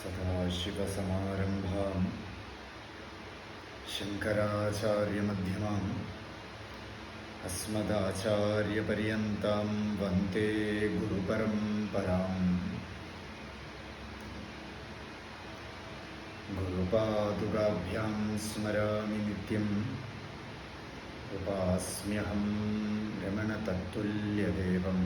सदाशिवसमारम्भां शङ्कराचार्यमध्यमाम् अस्मदाचार्यपर्यन्तां वंदे गुरुपरम्पराम्। गुरुपादुकाभ्यां स्मरामि नित्यम्। उपास्म्यहं रमणतत्तुल्यदेवं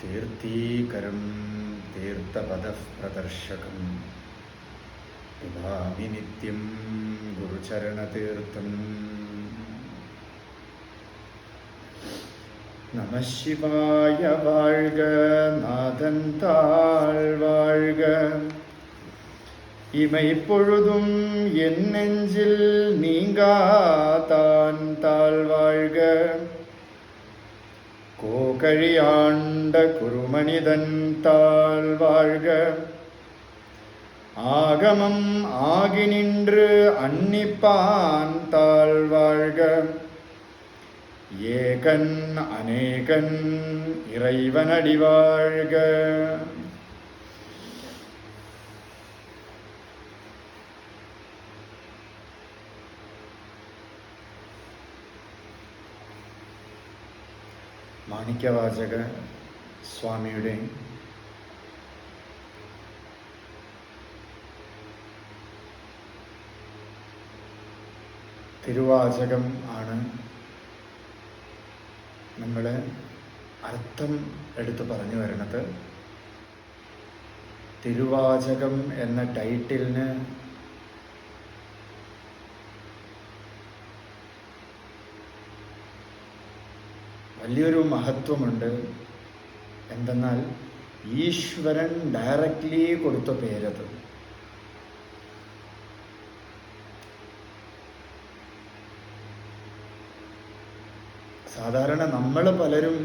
तीर्थीकरम् തീർത്ഥപദപ്രദർശകം പിബാമി നിത്യം ഗുരുചരണതീർത്ഥം நம சிவாய வாழ்க நாதன் தாழ் வாழ்க இமை பொழுதும் என் நெஞ்சில் நீங்காதான் தாழ் வாழ்க ஓகழியாண்ட குருமனிதன் தாழ்வாழ்க ஆகமம் ஆகி நின்று அன்னிப்பான் தாழ்வாழ்க ஏகன் அநேகன் இறைவனடிவாழ்க മാണിക്യവാചക സ്വാമിയുടെ തിരുവാചകം ആണ് നമ്മൾ അർത്ഥം എടുത്തു പറഞ്ഞു വരുന്നത്. തിരുവാചകം എന്ന ടൈറ്റിലിന് വലിയൊരു മഹത്വമുണ്ട്. എന്തെന്നാൽ ഈശ്വരൻ ഡയറക്റ്റ്ലി കൊടുത്ത പേരത്. സാധാരണ നമ്മൾ പലരും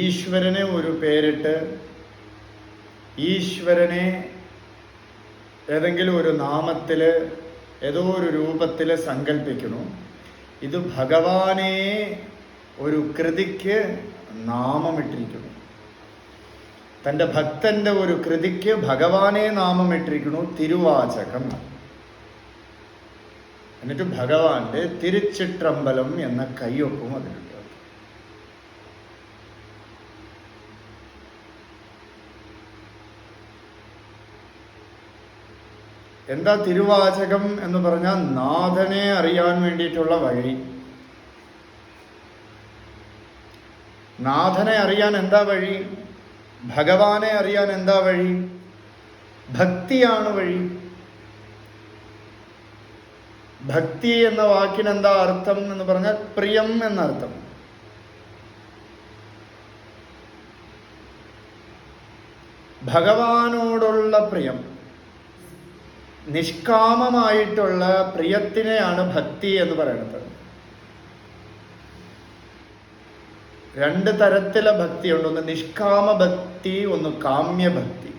ഈശ്വരനെ ഒരു പേരിട്ട് ഈശ്വരനെ ഏതെങ്കിലും ഒരു നാമത്തിൽ ഏതോ ഒരു രൂപത്തിൽ സങ്കല്പിക്കുന്നു ഇത് ഭഗവാനെ ഒരു കൃതിക്ക് നാമമിട്ടിരിക്കുന്നു. തന്റെ ഭക്തന്റെ ഒരു കൃതിക്ക് ഭഗവാനെ നാമമിട്ടിരിക്കുന്നു തിരുവാചകം. എന്നിട്ട് ഭഗവാന്റെ തിരുച്ചിട്രമ്പലം എന്ന കയ്യൊപ്പും അതിനുണ്ട് എന്താ തിരുവാചകം എന്ന് പറഞ്ഞാൽ നാഥനെ അറിയാൻ വേണ്ടിയിട്ടുള്ള വഴി. നാഥനെ അറിയാൻ എന്താ വഴി? ഭഗവാനെ അറിയാൻ എന്താ വഴി? ഭക്തിയാണ് വഴി. ഭക്തി എന്ന വാക്കിന് എന്താ അർത്ഥം എന്ന് പറഞ്ഞാൽ പ്രിയം എന്നർത്ഥം. ഭഗവാനോടുള്ള പ്രിയം നിഷ്കാമമായിട്ടുള്ള പ്രിയത്തിനെയാണ് ഭക്തി എന്ന് പറയുന്നത്. രണ്ട് തരത്തിലെ ഭക്തിയുണ്ട് ഒന്ന് നിഷ്കാമ ഭക്തി ഒന്ന് കാമ്യഭക്തി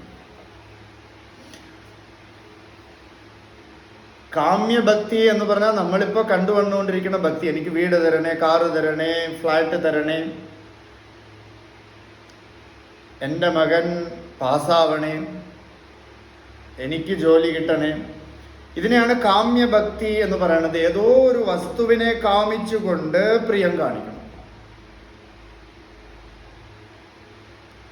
കാമ്യഭക്തി എന്ന് പറഞ്ഞാൽ നമ്മളിപ്പോൾ കണ്ടുവന്നുകൊണ്ടിരിക്കുന്ന ഭക്തി. എനിക്ക് വീട് തരണേ കാറ് തരണേ ഫ്ലാറ്റ് തരണേ. എന്റെ മകൻ പാസ്സാവണേ. എനിക്ക് ജോലി കിട്ടണേ. ഇതിനെയാണ് കാമ്യഭക്തി എന്ന് പറയുന്നത്. ഏതോ ഒരു വസ്തുവിനെ കാമിച്ചുകൊണ്ട് പ്രിയം കാണിക്കണം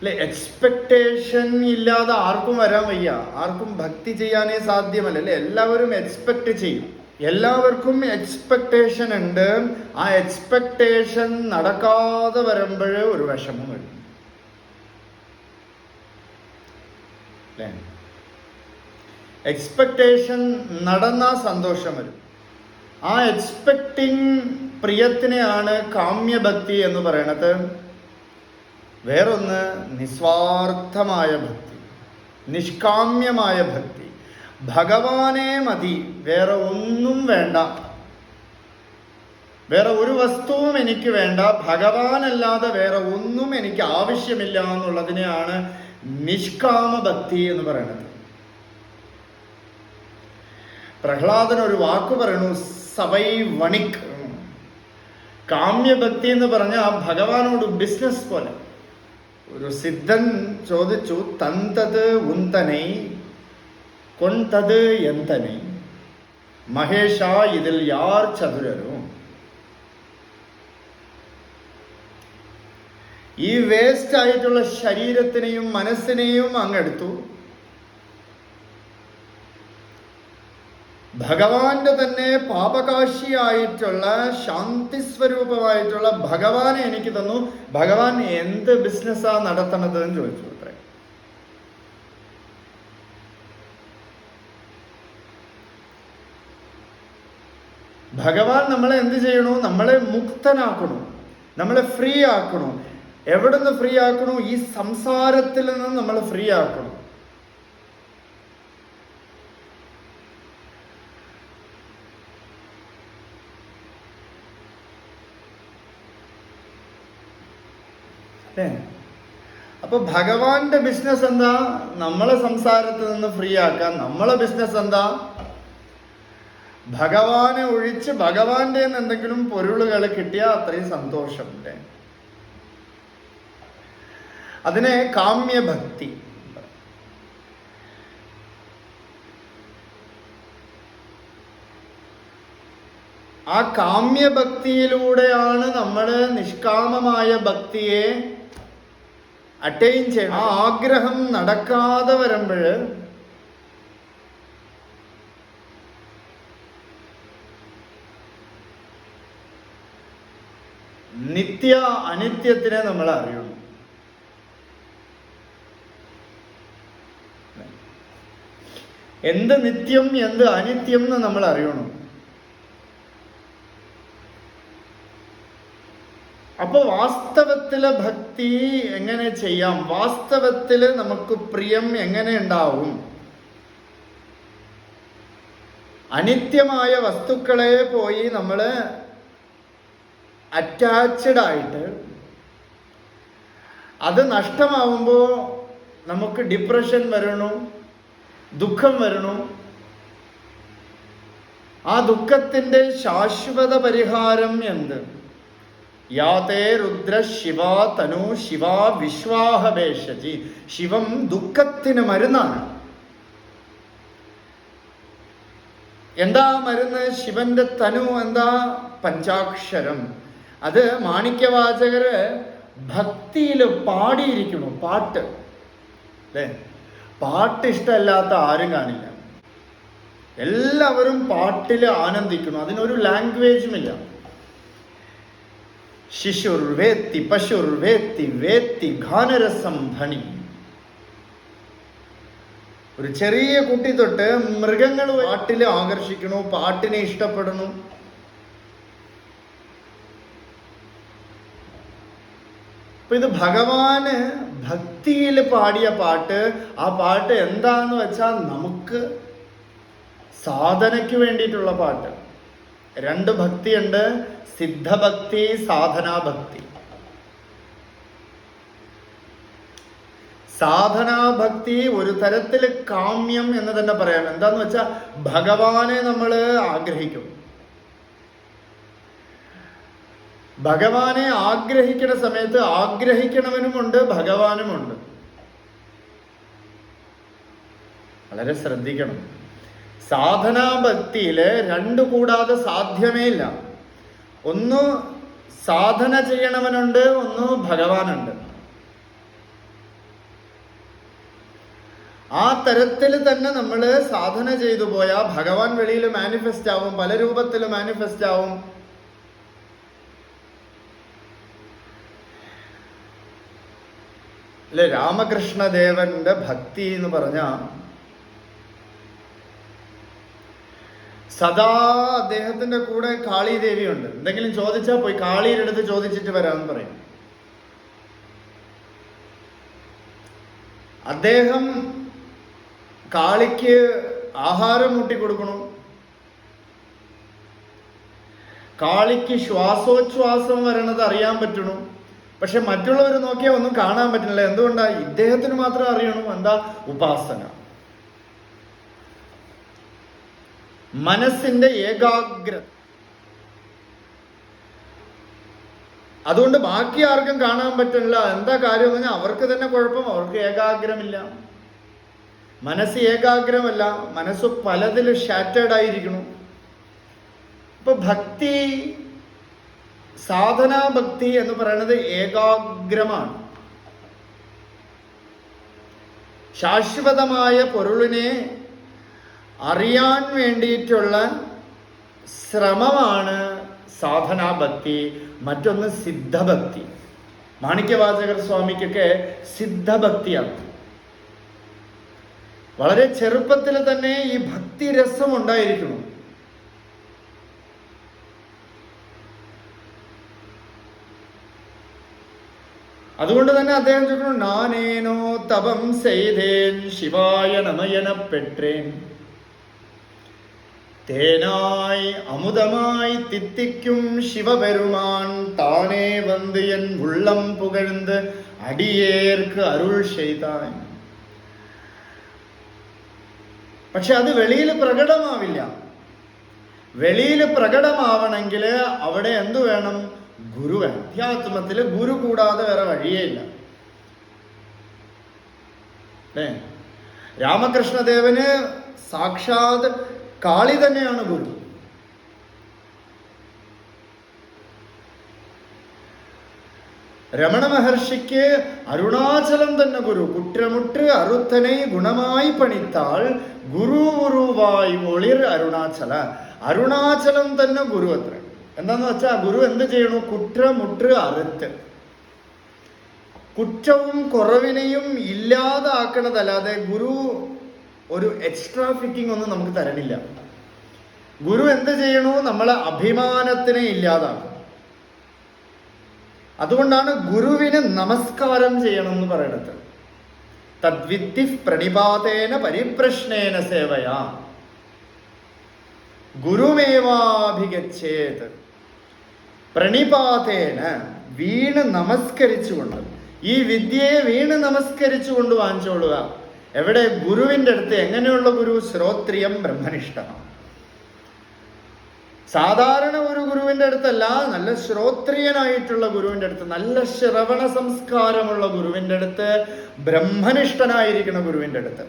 അല്ലെ എക്സ്പെക്ടേഷൻ ഇല്ലാതെ ആർക്കും വരാൻ വയ്യ. ആർക്കും ഭക്തി ചെയ്യാനേ സാധ്യമല്ല അല്ലെ? എല്ലാവരും എക്സ്പെക്ട് ചെയ്യും. എല്ലാവർക്കും എക്സ്പെക്ടേഷൻ ഉണ്ട്. ആ എക്സ്പെക്ടേഷൻ നടക്കാതെ വരുമ്പോഴേ ഒരു വിഷമം വരും. അല്ലേ? എക്സ്പെക്ടേഷൻ നടന്ന സന്തോഷം വരും. ആ എക്സ്പെക്ടിങ് പ്രിയത്തിനെയാണ് കാമ്യഭക്തി എന്ന് പറയണത്. വേറൊന്ന് നിസ്വാർത്ഥമായ ഭക്തി നിഷ്കാമ്യമായ ഭക്തി. ഭഗവാനെ മതി വേറെ ഒന്നും വേണ്ട. വേറെ ഒരു വസ്തുവും എനിക്ക് വേണ്ട. ഭഗവാനല്ലാതെ വേറെ ഒന്നും എനിക്ക് ആവശ്യമില്ല എന്നുള്ളതിനെയാണ് നിഷ്കാമ ഭക്തി എന്ന് പറയുന്നത്. പ്രഹ്ലാദൻ ഒരു വാക്ക് പറയണു സവൈ വണിക്. കാമ്യഭക്തി എന്ന് പറഞ്ഞാൽ ഭഗവാനോട് ബിസിനസ് പോലെ. ഒരു സിദ്ധൻ ചോദിച്ചു തന്തത് ഉന്തനൈ കൊണ്ടത് എന്തനൈ മഹേഷ ഇതിൽ യാർ ചതുരരും ഈ വേസ്റ്റ് ആയിട്ടുള്ള ശരീരത്തിനെയും മനസ്സിനെയും അങ്ങെടുത്തു ഭഗവാന്റെ തന്നെ പാപകാശിയായിട്ടുള്ള ശാന്തി സ്വരൂപമായിട്ടുള്ള ഭഗവാനെ എനിക്ക് തന്നു. ഭഗവാൻ എന്ത് ബിസിനസ്സാ നടത്തണത് എന്ന് ചോദിച്ചു ഭഗവാൻ നമ്മളെ എന്ത് ചെയ്യണു? നമ്മളെ മുക്തനാക്കണു. നമ്മളെ ഫ്രീ ആക്കണു. എവിടുന്ന് ഫ്രീ ആക്കണു? ഈ സംസാരത്തിൽ നിന്ന് നമ്മൾ ഫ്രീ ആക്കണു. അല്ലേ അപ്പൊ ഭഗവാന്റെ ബിസിനസ് എന്താ? നമ്മളെ സംസാരത്തിൽ നിന്ന് ഫ്രീ ആക്കാൻ നമ്മളെ ബിസിനസ് എന്താ? ഭഗവാനെ ഒഴിച്ച് ഭഗവാന്റെ എന്തെങ്കിലും പൊരുളുകൾ കിട്ടിയാൽ അത്രയും സന്തോഷം. അല്ലേ അതിനെ കാമ്യഭക്തി. ആ കാമ്യഭക്തിയിലൂടെയാണ് നമ്മൾ നിഷ്കാമമായ ഭക്തിയെ അറ്റൈൻ ചെയ്യണം. ആ ആഗ്രഹം നടക്കാതെ വരുമ്പോൾ നിത്യ അനിത്യത്തിനെ നമ്മൾ അറിയുള്ളൂ എന്ത് നിത്യം എന്ത് അനിത്യം എന്ന് നമ്മൾ അറിയണം. അപ്പൊ വാസ്തവത്തിലെ ഭക്തി എങ്ങനെ ചെയ്യാം? വാസ്തവത്തിൽ നമുക്ക് പ്രിയം എങ്ങനെ ഉണ്ടാവും? അനിത്യമായ വസ്തുക്കളെ പോയി നമ്മൾ അറ്റാച്ച്ഡ് ആയിട്ട് അത് നഷ്ടമാവുമ്പോൾ നമുക്ക് ഡിപ്രഷൻ വരണു ദുഃഖം വരണു. ആ ദുഃഖത്തിന്റെ ശാശ്വത പരിഹാരം എന്ത്? യാതേ രുദ്ര ശിവ തനു ശിവ വിശ്വാഹവേഷജി ശിവം ദുഃഖത്തിന് മരുന്നാണ്. എന്താ മരുന്ന്? ശിവന്റെ തനു എന്താ? പഞ്ചാക്ഷരം. അത് മാണിക്യവാചകര് ഭക്തിയിൽ പാടിയിരിക്കുന്നു പാട്ട്. അല്ലേ? പാട്ട് ഇഷ്ടമല്ലാത്ത ആരും കാണില്ല. എല്ലാവരും പാട്ടിൽ ആനന്ദിക്കുന്നു. അതിനൊരു ലാംഗ്വേജുമില്ല ശിശുർ വേത്തി പശുർ വേത്തി ഘാനരസം ധണി. ഒരു ചെറിയ കുട്ടി തൊട്ട് മൃഗങ്ങൾ പാട്ടിൽ ആകർഷിക്കണു പാട്ടിനെ ഇഷ്ടപ്പെടുന്നു അപ്പൊ ഇത് ഭഗവാന് ഭക്തിയിൽ പാടിയ പാട്ട്. ആ പാട്ട് എന്താന്ന് വെച്ചാൽ നമുക്ക് സാധനയ്ക്ക് വേണ്ടിയിട്ടുള്ള പാട്ട്. രണ്ട് ഭക്തിയുണ്ട് സിദ്ധഭക്തി സാധനാഭക്തി. സാധനാഭക്തി ഒരു തരത്തിൽ കാമ്യം എന്ന് തന്നെ പറയാം. എന്താന്ന് വെച്ചാൽ ഭഗവാനെ നമ്മൾ ആഗ്രഹിക്കും. ഭഗവാനെ ആഗ്രഹിക്കുന്ന സമയത്ത് ആഗ്രഹിക്കണവനുമുണ്ട് ഭഗവാനുമുണ്ട്. വളരെ ശ്രദ്ധിക്കണം. സാധനാഭക്തിയിൽ രണ്ടു കൂടാതെ സാധ്യമേ ഇല്ല. ഒന്ന് സാധന ചെയ്യണവനുണ്ട് ഒന്ന് ഭഗവാനുണ്ട്. ആ തരത്തിൽ തന്നെ നമ്മൾ സാധന ചെയ്തു പോയാൽ ഭഗവാൻ വെളിയിൽ മാനിഫെസ്റ്റ് ആവും പല രൂപത്തിൽ മാനിഫെസ്റ്റ് ആവും. അല്ലെ? രാമകൃഷ്ണദേവന്റെ ഭക്തി എന്ന് പറഞ്ഞ സദാ അദ്ദേഹത്തിന്റെ കൂടെ കാളി ദേവിയുണ്ട് എന്തെങ്കിലും ചോദിച്ചാൽ പോയി. കാളിയുടെ അടുത്ത് ചോദിച്ചിട്ട് വരാമെന്ന് പറയും. അദ്ദേഹം കാളിക്ക് ആഹാരം മുട്ടി കൊടുക്കണം കാളിക്ക് ശ്വാസോച്ഛ്വാസം വരണത് അറിയാൻ പറ്റണം. പക്ഷെ മറ്റുള്ളവർ നോക്കിയാൽ ഒന്നും കാണാൻ പറ്റുന്നില്ല. എന്തുകൊണ്ടാണ് ഇദ്ദേഹത്തിന് മാത്രം അറിയണം എന്താ? ഉപാസന. മനസ്സിന്റെ ഏകാഗ്ര അതുകൊണ്ട് ബാക്കി ആർക്കും കാണാൻ പറ്റില്ല. എന്താ കാര്യം എന്ന് പറഞ്ഞാൽ അവർക്ക് തന്നെ കുഴപ്പം അവർക്ക് ഏകാഗ്രമില്ല. മനസ്സ് ഏകാഗ്രമല്ല മനസ്സ് പലതിൽ ഷാറ്റേഡ് ആയിരിക്കണം ഇപ്പൊ ഭക്തി സാധനാ ഭക്തി എന്ന് പറയുന്നത് ഏകാഗ്രമാണ്. ശാശ്വതമായ പൊരുളിനെ അറിയാൻ വേണ്ടിയിട്ടുള്ള ശ്രമമാണ് സാധനാഭക്തി മറ്റൊന്ന് സിദ്ധഭക്തി. മാണിക്യവാചകർ സ്വാമിക്കൊക്കെ സിദ്ധഭക്തിയാണ് വളരെ ചെറുപ്പത്തിൽ തന്നെ ഈ ഭക്തി രസം ഉണ്ടായിരിക്കണം. അതുകൊണ്ട് തന്നെ അദ്ദേഹം ചോദിക്കുന്നു നാനേനോ തപം ചെയ്തേൻ ശിവായ നമയനപ്പെട്ടേൻ തേനായി അമുതമായി തിത്തിക്കും ശിവപെരുമാൻ താനേ വന്ന് എൻ ഉള്ളം പുകഴ്ന്ന് അടിയേർക്ക് അരുൾ ചെയ്താൻ. പക്ഷെ അത് വെളിയിൽ പ്രകടമാവില്ല. വെളിയിൽ പ്രകടമാവണമെങ്കിൽ അവിടെ എന്തു വേണം? ഗുരു വേണം അധ്യാത്മത്തിൽ ഗുരു കൂടാതെ വേറെ വഴിയേ ഇല്ല. രാമകൃഷ്ണദേവന് സാക്ഷാത് കാളി തന്നെയാണ് ഗുരു. രമണ മഹർഷിക്ക് അരുണാചലം തന്നെ ഗുരു. കുറ്റമുട്ട് അറുത്തനെ ഗുണമായി പണിത്താൽ ഗുരു ഗുരുവായി ഒളിർ അരുണാചല. അരുണാചലം തന്നെ ഗുരു അത്ര. എന്താന്ന് വെച്ചാൽ ഗുരു എന്ത് ചെയ്യണു? കുറ്റമുട്ട് അറുത്ത്. കുറ്റവും കുറവിനെയും ഇല്ലാതാക്കണതല്ലാതെ ഗുരു ഒരു എക്സ്ട്രാ ഫിറ്റിംഗ് ഒന്നും നമുക്ക് തരണില്ല. ഗുരു എന്ത് ചെയ്യണു? നമ്മളെ അഭിമാനത്തിനെ ഇല്ലാതാക്കും. അതുകൊണ്ടാണ് ഗുരുവിന് നമസ്കാരം ചെയ്യണം എന്ന് പറയണത്. തദ്വിദ്ധി പ്രണിപാതേന പരിപ്രശ്നേന സേവയാ. ഗുരുമേവാഭിഗച്ഛേത്. പ്രണിപാതേന വീണ് നമസ്കരിച്ചുകൊണ്ട് ഈ വിദ്യയെ വീണ് നമസ്കരിച്ചുകൊണ്ട് വാങ്ങിച്ചോളുക എവിടെ ഗുരുവിന്റെ അടുത്ത് എങ്ങനെയുള്ള ഗുരു? ശ്രോത്രിയം ബ്രഹ്മനിഷ്ഠമാണ് സാധാരണ ഒരു ഗുരുവിന്റെ അടുത്തല്ല നല്ല ശ്രോത്രിയനായിട്ടുള്ള ഗുരുവിന്റെ അടുത്ത് നല്ല ശ്രവണ സംസ്കാരമുള്ള ഗുരുവിന്റെ അടുത്ത് ബ്രഹ്മനിഷ്ഠനായിരിക്കുന്ന ഗുരുവിന്റെ അടുത്ത്.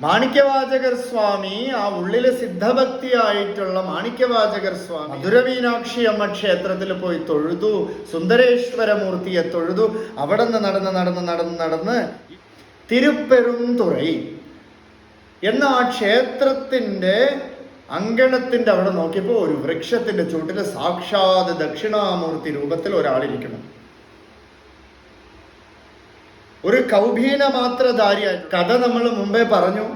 മാണിക്യവാചകർ സ്വാമി ആ ഉള്ളിൽ സിദ്ധഭക്തിയായിട്ടുള്ള മാണിക്യവാചകർ സ്വാമി മധുരമീനാക്ഷി അമ്മ ക്ഷേത്രത്തിൽ പോയി തൊഴുതു സുന്ദരേശ്വരമൂർത്തിയെ തൊഴുതു അവിടെ നിന്ന് നടന്ന് നടന്ന് നടന്ന് നടന്ന് തിരുപ്പെരും തുറൈ എന്ന ആ ക്ഷേത്രത്തിന്റെ അങ്കണത്തിന്റെ അവിടെ നോക്കിയപ്പോൾ ഒരു വൃക്ഷത്തിന്റെ ചുവട്ടിൽ സാക്ഷാത് ദക്ഷിണാമൂർത്തി രൂപത്തിൽ ഒരാളിരിക്കണം ഒരു കൗഭീന കൗബീന ധാരിയായിട്ട് കഥ നമ്മൾ മുമ്പേ പറഞ്ഞു.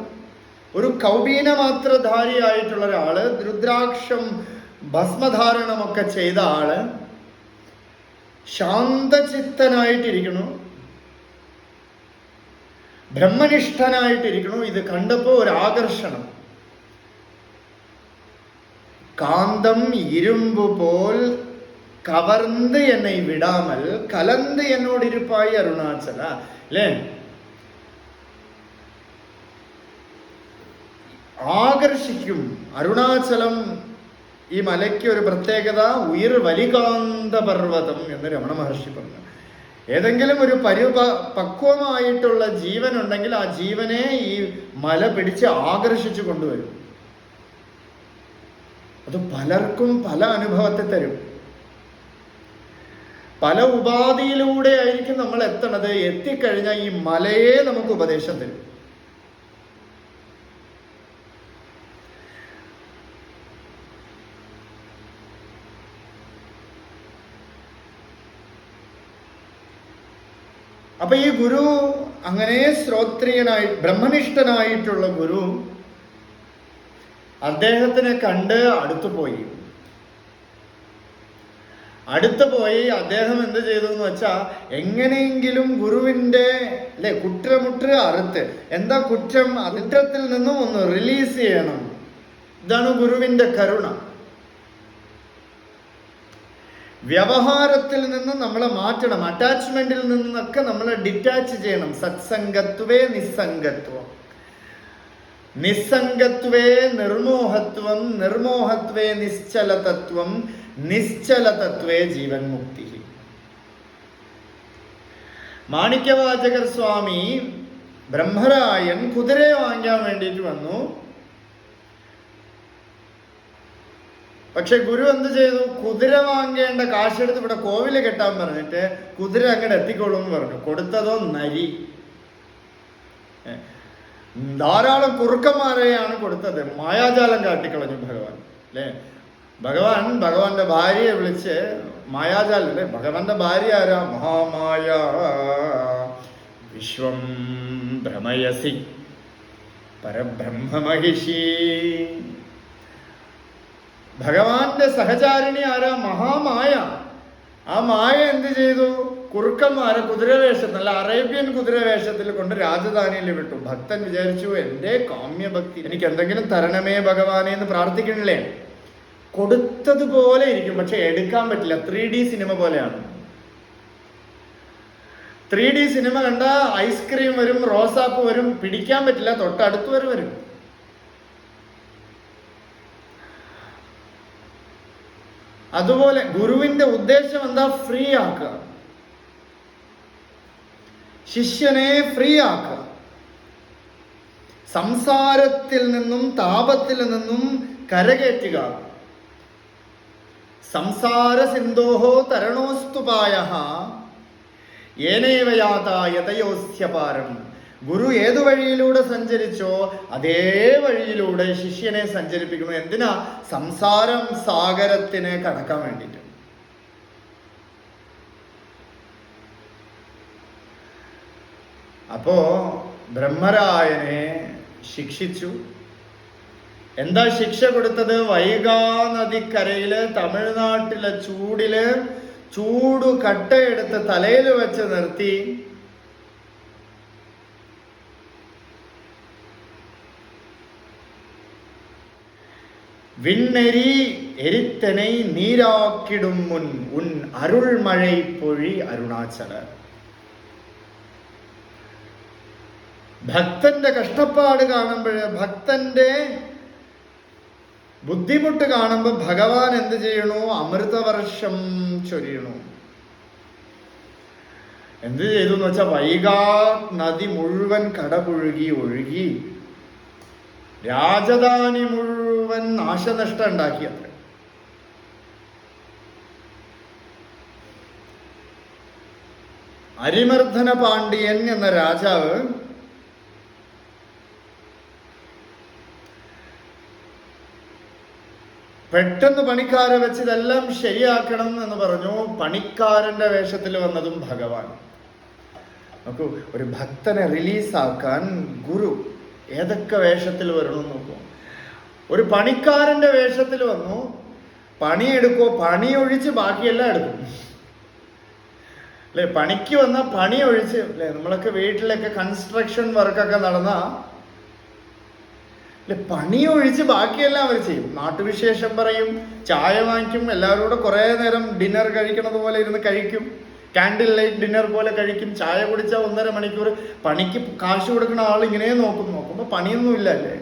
ഒരു കൗബീന മാത്രധാരിയായിട്ടുള്ള ഒരാൾ രുദ്രാക്ഷം ഭസ്മധാരണമൊക്കെ ചെയ്ത ആൾ ശാന്തചിത്തനായിട്ടിരിക്കണു ബ്രഹ്മനിഷ്ഠനായിട്ടിരിക്കണു ഇത് കണ്ടപ്പോൾ ഒരു ആകർഷണം കാന്തം ഇരുമ്പ് പോൽ കവർന്ന് എന്നെ വിടാമൽ என்னோடு இருப்பாய் അരുണാചല. അല്ലേ ആകർഷിക്കും അരുണാചലം ഈ മലയ്ക്ക് ഒരു പ്രത്യേകത ഉയർ വലികാന്ത പർവതം എന്ന് രമണ മഹർഷി പറഞ്ഞു. ഏതെങ്കിലും ഒരു പരുപ പക്വമായിട്ടുള്ള ജീവൻ ഉണ്ടെങ്കിൽ ആ ജീവനെ ഈ മല പിടിച്ച് ആകർഷിച്ചു കൊണ്ടുവരും. അത് പലർക്കും പല അനുഭവത്തെ തരും. പല ഉപാധിയിലൂടെ ആയിരിക്കും നമ്മൾ എത്തണത്. എത്തിക്കഴിഞ്ഞാൽ ഈ മലയെ നമുക്ക് ഉപദേശം തരും. അപ്പൊ ഈ ഗുരു അങ്ങനെ ശ്രോത്രിയനായി ബ്രഹ്മനിഷ്ഠനായിട്ടുള്ള ഗുരു അദ്ദേഹത്തിനെ കണ്ട് അടുത്തു പോയി അടുത്ത് പോയി അദ്ദേഹം എന്ത് ചെയ്തു എന്ന് വെച്ചാൽ എങ്ങനെയെങ്കിലും ഗുരുവിന്റെ അല്ലെ കുറ്റമുട്ട് അറുത്ത് എന്താ കുറ്റം? അതിട്ടത്തിൽ നിന്നും ഒന്ന് റിലീസ് ചെയ്യണം. ഇതാണ് ഗുരുവിന്റെ കരുണ. വ്യവഹാരത്തിൽ നിന്ന് നമ്മളെ മാറ്റണം. അറ്റാച്ച്മെന്റിൽ നിന്നൊക്കെ നമ്മളെ ഡിറ്റാച്ച് ചെയ്യണം. സത്സംഗത്വേ നിസ്സംഗത്വം. നിസ്സംഗത്വേ നിർമോഹത്വം നിർമോഹത്വേ നിശ്ചലതത്വം. നിശ്ചല തത്വേ ജീവൻ മുക്തി മാണിക്യവാചകർ സ്വാമി ബ്രഹ്മരായൻ കുതിരയെ വാങ്ങിക്കാൻ വേണ്ടിയിട്ട് വന്നു. പക്ഷെ ഗുരു എന്ത് ചെയ്തു? കുതിര വാങ്ങേണ്ട കാശെടുത്ത് ഇവിടെ കോവിൽ കെട്ടാൻ പറഞ്ഞിട്ട് കുതിര അങ്ങോട്ട് എത്തിക്കോളൂ എന്ന് പറഞ്ഞു. കൊടുത്തതോ നരി. ധാരാളം കുറുക്കന്മാരെയാണ് കൊടുത്തത്. മായാജാലം കാട്ടിക്കളഞ്ഞു ഭഗവാൻ. അല്ലേ? ഭഗവാൻ ഭഗവാന്റെ ഭാര്യയെ വിളിച്ച് മായാജാലം അല്ലേ ഭഗവാന്റെ ഭാര്യ ആരാ? മഹാമായ. വിശ്വം ഭ്രമയസി. പരബ്രഹ്മമഹിഷി. ഭഗവാന്റെ സഹചാരിണി ആരാ? മഹാമായ. ആ മായ എന്ത് ചെയ്തു? കുറുക്കന്മാരെ കുതിരവേഷത്തിൽ അല്ല അറേബ്യൻ കുതിരവേഷത്തിൽ കൊണ്ട് രാജധാനിയിൽ വിട്ടു. ഭക്തൻ വിചാരിച്ചു എന്റെ കാമ്യഭക്തി എനിക്ക് എന്തെങ്കിലും തരണമേ ഭഗവാനെ എന്ന് പ്രാർത്ഥിക്കണില്ലേ? കൊടുത്തതുപോലെ ഇരിക്കും. പക്ഷെ എടുക്കാൻ പറ്റില്ല. ത്രീ ഡി സിനിമ പോലെയാണ്. ത്രീ ഡി സിനിമ കണ്ട ഐസ്ക്രീം വരും റോസാപ്പ് വരും പിടിക്കാൻ പറ്റില്ല തൊട്ടടുത്ത് വരെ വരും. അതുപോലെ ഗുരുവിന്റെ ഉദ്ദേശം എന്താ? ഫ്രീ ആക്കുക. ശിഷ്യനെ ഫ്രീ ആക്കുക. സംസാരത്തിൽ നിന്നും താപത്തിൽ നിന്നും കരകയറ്റുക. സംസാര സിന്ധോഹോ തരണോസ്തുപായ ഏനേവയാത യഥയോസ്യപാരം ഗുരു ഏതു വഴിയിലൂടെ സഞ്ചരിച്ചോ അതേ വഴിയിലൂടെ ശിഷ്യനെ സഞ്ചരിപ്പിക്കുന്നു. എന്തിനാ? സംസാരം സാഗരത്തിന് കടക്കാൻ വേണ്ടിയിട്ട്. അപ്പോ ബ്രഹ്മരായനെ ശിക്ഷിച്ചു. എന്താ ശിക്ഷ കൊടുത്തത് വൈഗാ നദിക്കരയില് തമിഴ്നാട്ടിലെ ചൂടില് ചൂടു കട്ടയെടുത്ത് തലയിൽ വെച്ച് നിർത്തി விண்ணெறி எரித்தனை நீராக்கிடும் முன் உன் அருள்மழை பொழി അരുണാചല ഭക്തന്റെ കഷ്ടപ്പാട് കാണുമ്പോൾ ഭക്തന്റെ ബുദ്ധിമുട്ട് കാണുമ്പോൾ ഭഗവാൻ എന്ത് ചെയ്യണു? അമൃതവർഷം ചൊരിയണു. എന്ത് ചെയ്തു എന്ന് വെച്ചാൽ വൈകാ നദി മുഴുവൻ കടപുഴുകി ഒഴുകി രാജധാനി മുഴുവൻ നാശനഷ്ടം ഉണ്ടാക്കി അത്ര. അരിമർദ്ദന പാണ്ഡ്യൻ എന്ന രാജാവ് പെട്ടെന്ന് പണിക്കാരെ വെച്ച് ഇതെല്ലാം ശരിയാക്കണം എന്ന് പറഞ്ഞു പണിക്കാരന്റെ വേഷത്തിൽ വന്നതും ഭഗവാൻ. നോക്കൂ ഒരു ഭക്തനെ റിലീസാക്കാൻ ഗുരു ഏതൊക്കെ വേഷത്തിൽ വരണം നോക്കൂ. ഒരു പണിക്കാരന്റെ വേഷത്തിൽ വന്നു പണിയെടുക്കോ പണി ഒഴിച്ച് ബാക്കിയെല്ലാം എടുക്കും. അല്ലെ പണിക്ക് വന്ന പണി ഒഴിച്ച് അല്ലെ നമ്മളൊക്കെ വീട്ടിലൊക്കെ കൺസ്ട്രക്ഷൻ വർക്കൊക്കെ നടന്ന അല്ലെ പണി ഒഴിച്ച് ബാക്കിയെല്ലാം അവർ ചെയ്യും. നാട്ടുവിശേഷം പറയും ചായ വാങ്ങിക്കും എല്ലാവരും കൂടെ കുറേ നേരം ഡിന്നർ കഴിക്കണത് പോലെ ഇരുന്ന് കഴിക്കും. കാൻഡിൽ ലൈറ്റ് ഡിന്നർ പോലെ കഴിക്കും. ചായ കുടിച്ചാൽ ഒന്നര മണിക്കൂർ പണിക്ക് കാശ് കൊടുക്കുന്ന ആൾ ഇങ്ങനെ നോക്കും. നോക്കുമ്പോൾ പണിയൊന്നും ഇല്ല അല്ലേ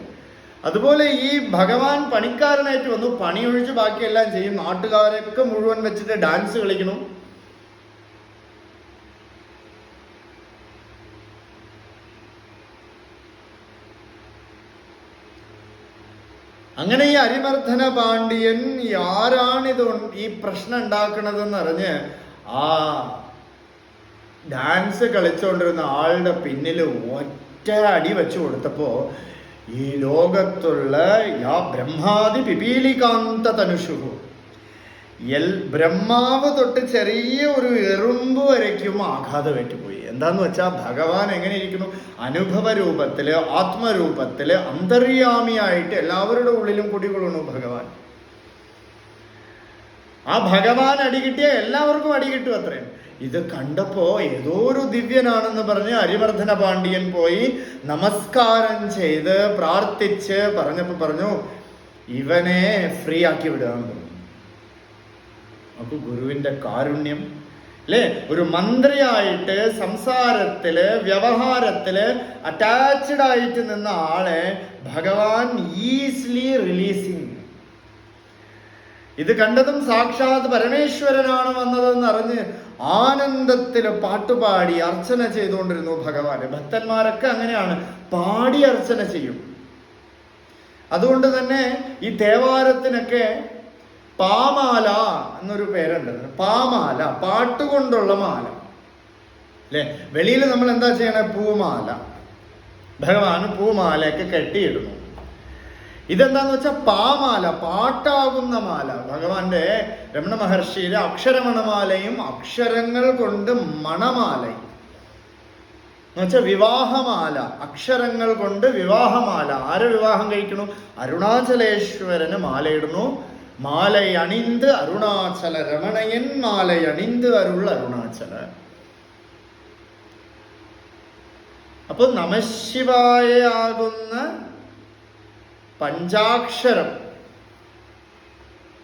അതുപോലെ ഈ ഭഗവാൻ പണിക്കാരനായിട്ട് വന്നു. പണി ഒഴിച്ച് ബാക്കിയെല്ലാം ചെയ്യും. നാട്ടുകാരൊക്കെ മുഴുവൻ വെച്ചിട്ട് ഡാൻസ് കളിക്കണം അങ്ങനെ ഈ അരിമർദ്ദന പാണ്ഡ്യൻ ആരാണിത് ഈ പ്രശ്നം ഉണ്ടാക്കണതെന്ന് അറിഞ്ഞ് ആ ഡാൻസ് കളിച്ചുകൊണ്ടിരുന്ന ആളുടെ പിന്നിൽ ഒറ്റ അടി വെച്ചു കൊടുത്തപ്പോ ഈ ലോകത്തുള്ള യാ ബ്രഹ്മാതി പിപീലികാന്ത തനുഷുഹു എൽ ബ്രഹ്മാവ് തൊട്ട് ചെറിയ ഒരു എറുമ്പ് വരയ്ക്കും ആഘാതം ഏറ്റുപോയി എന്താന്ന് വെച്ചാൽ ഭഗവാൻ എങ്ങനെ ഇരിക്കുന്നു? അനുഭവ രൂപത്തിൽ ആത്മരൂപത്തിൽ അന്തര്യാമിയായിട്ട് എല്ലാവരുടെ ഉള്ളിലും കുടികൊള്ളുന്നു ഭഗവാൻ. ആ ഭഗവാൻ അടികിട്ടിയ എല്ലാവർക്കും അടികിട്ടു അത്രയും ഇത് കണ്ടപ്പോ ഏതോ ഒരു ദിവ്യനാണെന്ന് പറഞ്ഞ് ഹരിവർദ്ധന പാണ്ഡ്യൻ പോയി നമസ്കാരം ചെയ്ത് പ്രാർത്ഥിച്ച് പറഞ്ഞപ്പോ പറഞ്ഞു ഇവനെ ഫ്രീ ആക്കി വിടുകയെന്ന് പറഞ്ഞു അപ്പൊ ഗുരുവിന്റെ കാരുണ്യം അല്ലേ? ഒരു മന്ത്രിയായിട്ട് സംസാരത്തിൽ വ്യവഹാരത്തിൽ അറ്റാച്ച്ഡ് ആയിട്ട് നിന്ന ആളെ ഭഗവാൻ ഈസിലി റിലീസിങ് ഇത് കണ്ടതും സാക്ഷാത് പരമേശ്വരനാണ് വന്നതെന്ന് അറിഞ്ഞ് ആനന്ദത്തിൽ പാട്ടുപാടി അർച്ചന ചെയ്തുകൊണ്ടിരുന്നു ഭഗവാന്. ഭക്തന്മാരൊക്കെ അങ്ങനെയാണ് പാടി അർച്ചന ചെയ്യും. അതുകൊണ്ട് തന്നെ ഈ തേവാരത്തിനൊക്കെ പാമാല എന്നൊരു പേരുണ്ട്. പാമാല പാട്ടുകൊണ്ടുള്ള മാല. അല്ലെ വെളിയിൽ നമ്മൾ എന്താ ചെയ്യണേ? പൂമാല. ഭഗവാൻ പൂമാലയൊക്കെ കെട്ടിയിടുന്നു. ഇതെന്താന്ന് വെച്ചാൽ പാമാല പാട്ടാകുന്ന മാല. ഭഗവാന്റെ രമണ മഹർഷിയിലെ അക്ഷരമണമാലയും അക്ഷരങ്ങൾ കൊണ്ട് മണമാലയും. എന്നുവെച്ചാൽ വിവാഹമാല അക്ഷരങ്ങൾ കൊണ്ട് വിവാഹമാല. ആരെ വിവാഹം കഴിക്കണു അരുണാചലേശ്വരന് മാലയിടുന്നു. മാലയണിന്ത് അരുണാചല மாலை அணிந்து அருள் அருணாச்சல. അപ്പൊ നമശിവായാകുന്ന പഞ്ചാക്ഷരം.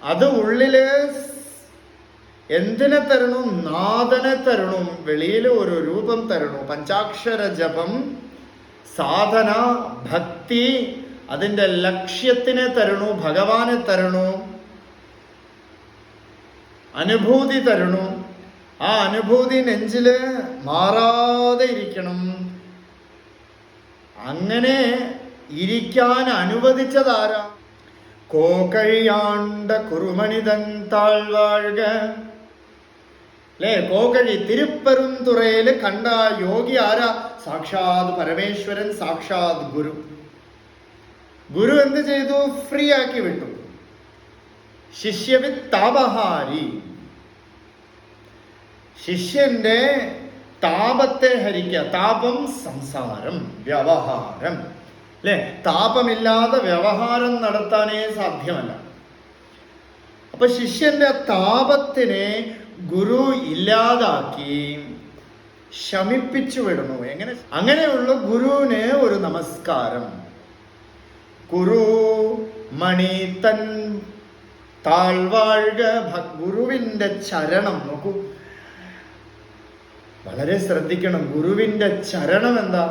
അത് ഉള്ളിൽ എന്തിനെ തരണു? നാദനെ തരണു. വെളിയിൽ ഒരു രൂപം തരണു. പഞ്ചാക്ഷര ജപം സാധന ഭക്തി അതിന്റെ ലക്ഷ്യത്തിനെ തരണു? ഭഗവാനെ തരണു? അനുഭൂതി തരണു. ആ അനുഭൂതി നെഞ്ചിൽ മാറാതെ ഇരിക്കണം. അങ്ങനെ ഇരിക്കാൻ അനുവദിച്ചതാരാ? കോകഴിയാണ്ട കുറുമണിതൻ താഴ്വാഴ്ക. അല്ലേ? കോകഴി തിരുപ്പരുന്തുറയിൽ കണ്ട യോഗി ആരാ? സാക്ഷാത് പരമേശ്വരൻ സാക്ഷാത് ഗുരു. ഗുരു എന്ത് ചെയ്തു? ഫ്രീ ആക്കി വിട്ടു. ശിഷ്യവി താപഹാരി ശിഷ്യന്റെ താപത്തെ ഹരിക്കുക താപം സംസാരം വ്യവഹാരം. അല്ലെ താപമില്ലാതെ വ്യവഹാരം നടത്താനേ സാധ്യമല്ല. അപ്പൊ ശിഷ്യന്റെ താപത്തിനെ ഗുരു ഇല്ലാതാക്കി ശമിപ്പിച്ചു വിടുന്നു എങ്ങനെ? അങ്ങനെയുള്ള ഗുരുവിന് ഒരു നമസ്കാരം. ഗുരു മണി തൻ താഴ്വാഴ്ക ഗുരുവിന്റെ ചരണം നോക്കൂ. വളരെ ശ്രദ്ധിക്കണം. ഗുരുവിന്റെ ചരണം എന്താ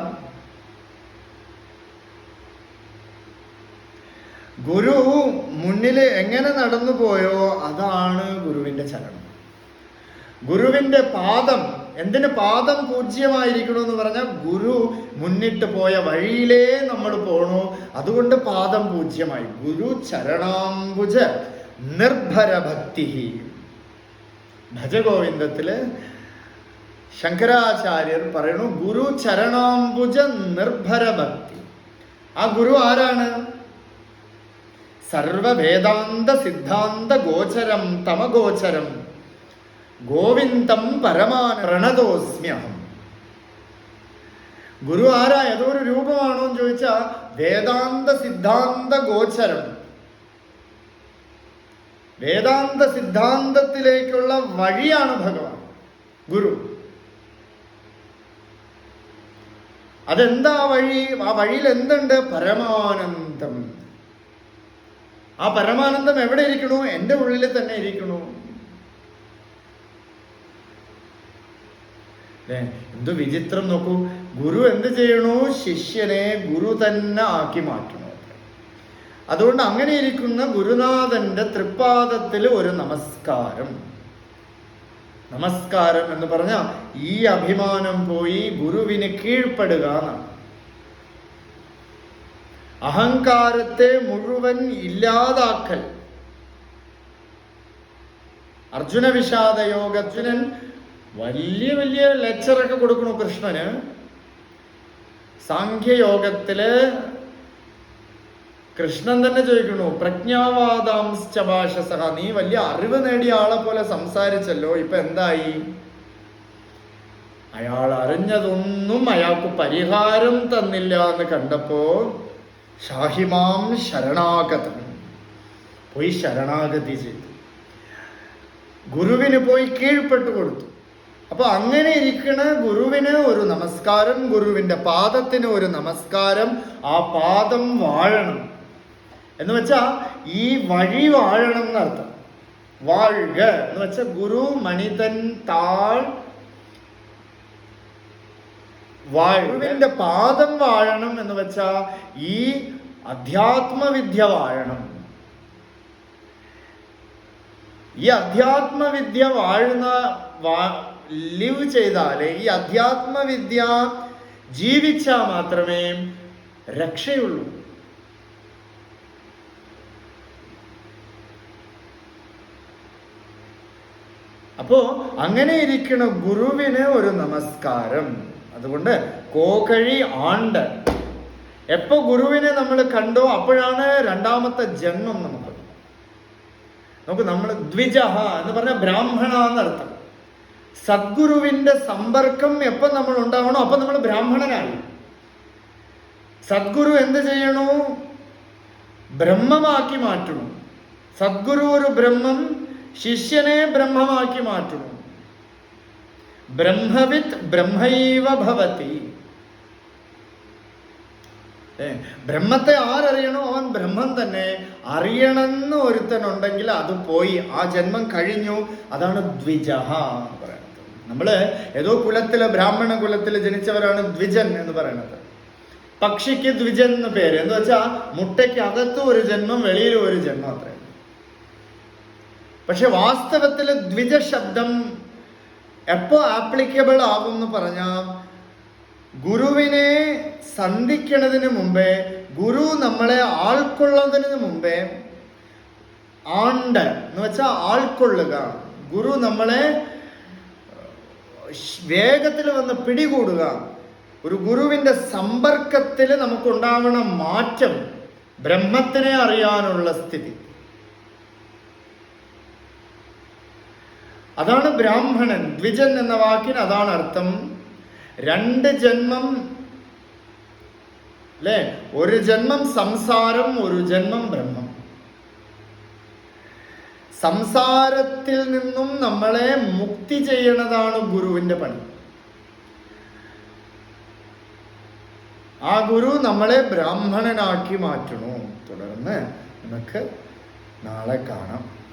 ഗുരു മുന്നിൽ എങ്ങനെ നടന്നു പോയോ അതാണ് ഗുരുവിന്റെ ചരണം. ഗുരുവിന്റെ പാദം എന്തിന് പാദം പൂജ്യമായിരിക്കണം എന്ന് പറഞ്ഞാൽ ഗുരു മുന്നിട്ട് പോയ വഴിയിലേ നമ്മൾ പോണു. അതുകൊണ്ട് പാദം പൂജ്യമായി. ഗുരു ചരണാംബുജ നിർഭര ഭക്തി ഭജഗോവിന്ദത്തിൽ ശങ്കരാചാര്യർ പറയുന്നു ഗുരു ചരണാംബുജ നിർഭര ഭക്തി ആ ഗുരു ആരാണ്? സർവവേദാന്ത സിദ്ധാന്ത ഗോചരം തമഗോചരം. ഗോവിന്ദം പരമാൻ പ്രണതോസ്മ്യഹം ഗുരു ആരാ ഏതോ ഒരു രൂപമാണോ എന്ന് ചോദിച്ചാ വേദാന്ത സിദ്ധാന്ത ഗോചരം. വേദാന്ത സിദ്ധാന്തത്തിലേക്കുള്ള വഴിയാണ് ഭഗവാൻ ഗുരു. അതെന്താ വഴി? ആ വഴിയിൽ എന്തുണ്ട്? പരമാനന്ദം. ആ പരമാനന്ദം എവിടെ ഇരിക്കണു? എന്റെ ഉള്ളിൽ തന്നെ ഇരിക്കണു. എന്തു വിചിത്രം നോക്കൂ. ഗുരു എന്ത് ചെയ്യണു? ശിഷ്യനെ ഗുരു തന്നെ ആക്കി മാറ്റണു അതുകൊണ്ട് അങ്ങനെ ഇരിക്കുന്ന ഗുരുനാഥന്റെ തൃപ്പാദത്തിൽ ഒരു നമസ്കാരം. നമസ്കാരം എന്ന് പറഞ്ഞാൽ ഈ അഭിമാനം പോയി ഗുരുവിന് കീഴ്പ്പെടുക എന്നാണ്. അഹങ്കാരത്തെ മുഴുവൻ ഇല്ലാതാക്കൽ. അർജുന വിഷാദ യോഗ അർജുനൻ വലിയ വലിയ ലെക്ചറൊക്കെ കൊടുക്കണു കൃഷ്ണന്. സാഖ്യയോഗത്തിൽ കൃഷ്ണൻ തന്നെ ചോദിക്കണു പ്രജ്ഞാവാദാംശ്ച ഭാഷസഹ നീ വലിയ അറിവ് നേടിയ ആളെ പോലെ സംസാരിച്ചല്ലോ ഇപ്പൊ എന്തായി? അയാൾ അറിഞ്ഞതൊന്നും അയാൾക്ക് പരിഹാരം തന്നില്ല എന്ന് കണ്ടപ്പോ ഷാഹിമാം ശരണാഗതം. പോയി ശരണാഗതി ചെയ്തു. ഗുരുവിന് പോയി കീഴ്പ്പെട്ടു കൊടുത്തു. അപ്പൊ അങ്ങനെ ഇരിക്കണ ഗുരുവിന് ഒരു നമസ്കാരം ഗുരുവിന്റെ പാദത്തിന് ഒരു നമസ്കാരം ആ പാദം വാഴണം. എന്ന് വെച്ചാ ഈ വഴി വാഴണം എന്നർത്ഥം വാഴുക എന്ന് വെച്ചാൽ ഗുരു മണിതൻ താൾ വാഴുവിന്റെ പാദം വാഴണം എന്ന് വെച്ചാ ഈ അധ്യാത്മവിദ്യ വാഴണം. ഈ അധ്യാത്മവിദ്യ വാഴുന്ന ലിവ് ചെയ്താലേ ഈ അധ്യാത്മവിദ്യ ജീവിച്ചാൽ മാത്രമേ രക്ഷയുള്ളൂ. അപ്പോ അങ്ങനെ ഇരിക്കുന്ന ഗുരുവിന് ഒരു നമസ്കാരം. അതുകൊണ്ട് കോകഴി ആണ്ട്. എപ്പോ ഗുരുവിനെ നമ്മൾ കണ്ടോ അപ്പോഴാണ് രണ്ടാമത്തെ ജന്മം നമുക്ക്. നമുക്ക് നമ്മൾ ദ്വിജഹ എന്ന് പറഞ്ഞ ബ്രാഹ്മണ എന്നർത്ഥം സദ്ഗുരുവിന്റെ സമ്പർക്കം എപ്പോൾ നമ്മൾ ഉണ്ടാവണോ അപ്പൊ നമ്മൾ ബ്രാഹ്മണനായി സദ്ഗുരു എന്ത് ചെയ്യണു? ബ്രഹ്മമാക്കി മാറ്റണം. സദ്ഗുരു ഒരു ബ്രഹ്മം ശിഷ്യനെ ബ്രഹ്മമാക്കി മാറ്റുന്നു. ബ്രഹ്മവിത്ത് ബ്രഹ്മൈവ ഭവതി. ബ്രഹ്മത്തെ ആരറിയണോ അവൻ ബ്രഹ്മം തന്നെ. അറിയണമെന്ന് ഒരുത്തനുണ്ടെങ്കിൽ അത് പോയി. ആ ജന്മം കഴിഞ്ഞു. അതാണ് ദ്വിജഹ എന്ന് പറയുന്നത്. നമ്മൾ ഏതോ കുലത്തിലെ ബ്രാഹ്മണ കുലത്തിൽ ജനിച്ചവരാണ് ദ്വിജൻ എന്ന് പറയുന്നത്. പക്ഷിക്ക് ദ്വിജൻ എന്ന് പേര്. എന്ന് വെച്ചാൽ മുട്ടയ്ക്ക് അകത്തും ഒരു ജന്മം വെളിയിലും ഒരു ജന്മം അത്രേ. പക്ഷെ വാസ്തവത്തിൽ ദ്വിജ ശബ്ദം എപ്പോ ആപ്ലിക്കബിൾ ആകും എന്ന് പറഞ്ഞാൽ ഗുരുവിനെ സന്ധിക്കുന്നതിന് മുമ്പേ ഗുരു നമ്മളെ ആൾക്കൊള്ളുന്നതിന് മുമ്പേ ആണ്ട് എന്ന് വെച്ചാൽ ആൾക്കൊള്ളുക. ഗുരു നമ്മളെ വേഗത്തിൽ വന്ന് പിടികൂടുക. ഒരു ഗുരുവിന്റെ സമ്പർക്കത്തിൽ നമുക്കുണ്ടാവണ മാറ്റം ബ്രഹ്മത്തിനെ അറിയാനുള്ള സ്ഥിതി. അതാണ് ബ്രാഹ്മണൻ ദ്വിജൻ എന്ന വാക്കിന് അതാണ് അർത്ഥം. രണ്ട് ജന്മം അല്ലേ? ഒരു ജന്മം സംസാരം ഒരു ജന്മം ബ്രഹ്മം. സംസാരത്തിൽ നിന്നും നമ്മളെ മുക്തി ചെയ്യണതാണ് ഗുരുവിന്റെ പണി. ആ ഗുരു നമ്മളെ ബ്രാഹ്മണനാക്കി മാറ്റണു. തുടർന്ന് നമുക്ക് നാളെ കാണാം.